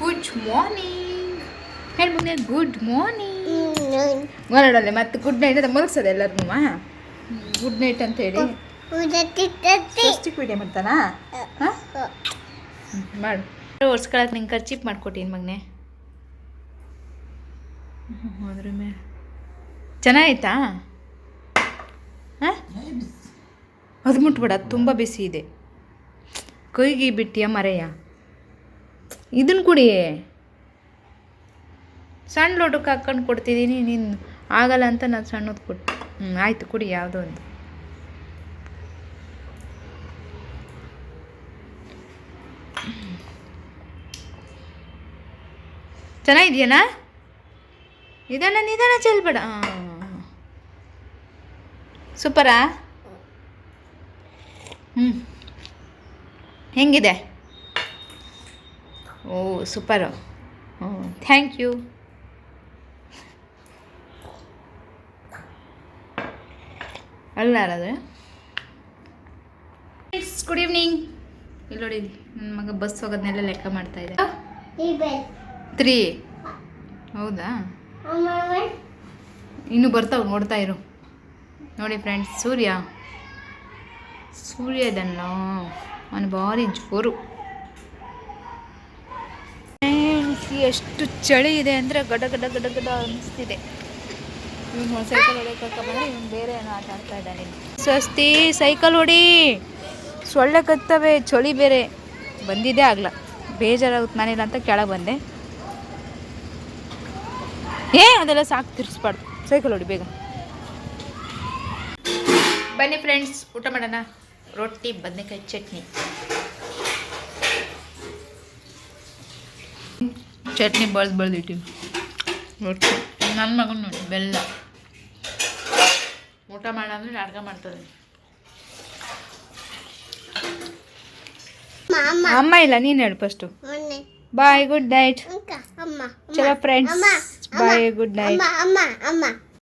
Good morning ಹೇಳಿ ಮುಂದೆ good morning ಹೊರಡಲ್ಲ ಮತ್ತೆ ಗುಡ್ ನೈಟ್ ಅಂತ ಮಲಗ್ಸೋದು ಎಲ್ಲರಿಗೂ ಗುಡ್ ನೈಟ್ ಅಂತ ಹೇಳಿ. ವಿಡಿಯೋ ಮಾಡ್ತಾನಾ? ಮಾಡು. ಒರ್ಸ್ಕೊಳಕ್ಕೆ ನಿಂಗೆ ಖರ್ಚಿಪ್ ಮಾಡ್ಕೊಟ್ಟಿನಿ ಮಗನೆ. ಹೋದ್ರ ಮೇಲೆ. ಚೆನ್ನಾಗಾಯ್ತಾ ಹಾಂ? ಅದು ಮುಟ್ಬೇಡ ತುಂಬ ಬಿಸಿ ಇದೆ. ಕೊಯ್ಗಿ ಬಿಟ್ಟಿಯ ಮರೆಯ? ಇದನ್ನು ಕುಡಿ. ಸಣ್ಣ ಲೋಟಕ್ಕೆ ಹಾಕ್ಕೊಂಡು ಕೊಡ್ತಿದ್ದೀನಿ ನೀನು ಆಗಲ್ಲ ಅಂತ ನಾನು ಸಣ್ಣದು ಕೊಟ್ಟು ಹ್ಞೂ ಆಯಿತು ಕುಡಿ ಯಾವುದೋ ಒಂದು. ಚೆನ್ನಾಗಿದೆಯಾ ನಿಧಾನ ನಿಧಾನ ಚೆಲ್ಬೇಡ. ಸೂಪರಾ? ಹ್ಞೂ ಹೆಂಗಿದೆ? ಓ ಸೂಪರ್ ಹ್ಞೂ ಥ್ಯಾಂಕ್ ಯು ಅಲ್ಲ ಅದು ಇಟ್ಸ್ ಗುಡ್ ಈವ್ನಿಂಗ್ ಇಲ್ಲಿ ನೋಡಿ ನನ್ನ ಮಗ ಬಸ್ ಹೋಗೋದನ್ನೆಲ್ಲ ಲೆಕ್ಕ ಮಾಡ್ತಾ ಇದೆ. ತ್ರೀ ಹೌದಾ? ಇನ್ನು ಬರ್ತಾವೆ ನೋಡ್ತಾ ಇರು. ನೋಡಿ ಫ್ರೆಂಡ್ಸ್ ಸೂರ್ಯ. ಸೂರ್ಯ ಇದನ್ನು. ಅವನು ಭಾರಿ ಜೋರು. ಎಷ್ಟು ಚಳಿ ಇದೆ ಅಂದರೆ ಗಡ ಗಡ ಗಡ ಗಡ ಅನ್ನಿಸ್ತಿದೆ ಇವನು ಸೈಕಲ್ ಹೊಡೆಯೋಕೆ ಬಂದರೆ ಇವನು ಬೇರೆ ಏನೋ ಆಟ ಆಡ್ತಾ ಇದ್ದಾನೆ. ಸ್ವಸ್ತಿ ಸೈಕಲ್ ಹೊಡಿ. ಸೊಳ್ಳೆ ಕತ್ತವೆ, ಚಳಿ ಬೇರೆ. ಬಂದಿದ್ದೇ ಆಗಲ್ಲ ಬೇಜಾರಾಗುತ್ತೆ ಮನೇಲಿ ಅಂತ ಕೆಳಗೆ ಬಂದೆ. ಏ, ಅದೆಲ್ಲ ಸಾಕು ತಿರ್ಸ್ಬಾರ್ದು ಸೈಕಲ್ ಹೊಡಿ ಬೇಗ. ಬನ್ನಿ ಫ್ರೆಂಡ್ಸ್ ಊಟ ಮಾಡೋಣ. ರೊಟ್ಟಿ, ಬದನೆಕಾಯಿ ಚಟ್ನಿ. ಚಟ್ನಿ ಬಳ್ದು ಬಳ್ದಿಟ್ಟಿವಿ ರೊಟ್ಟಿ ನನ್ನ ಮಗನ ನೋಡಿ ಬೆಲ್ಲ ಊಟ ಮಾಡಂದ್ರೆ ನಾಟಕ ಮಾಡ್ತದೆ ಅಮ್ಮ ಇಲ್ಲ ನೀನು ಹೇಳು ಫಸ್ಟು ಬಾಯ್ ಗುಡ್ ನೈಟ್ ಚಲೋ ಫ್ರೆಂಡ್ಸ್ ಬಾಯ್ ಗುಡ್ ನೈಟ್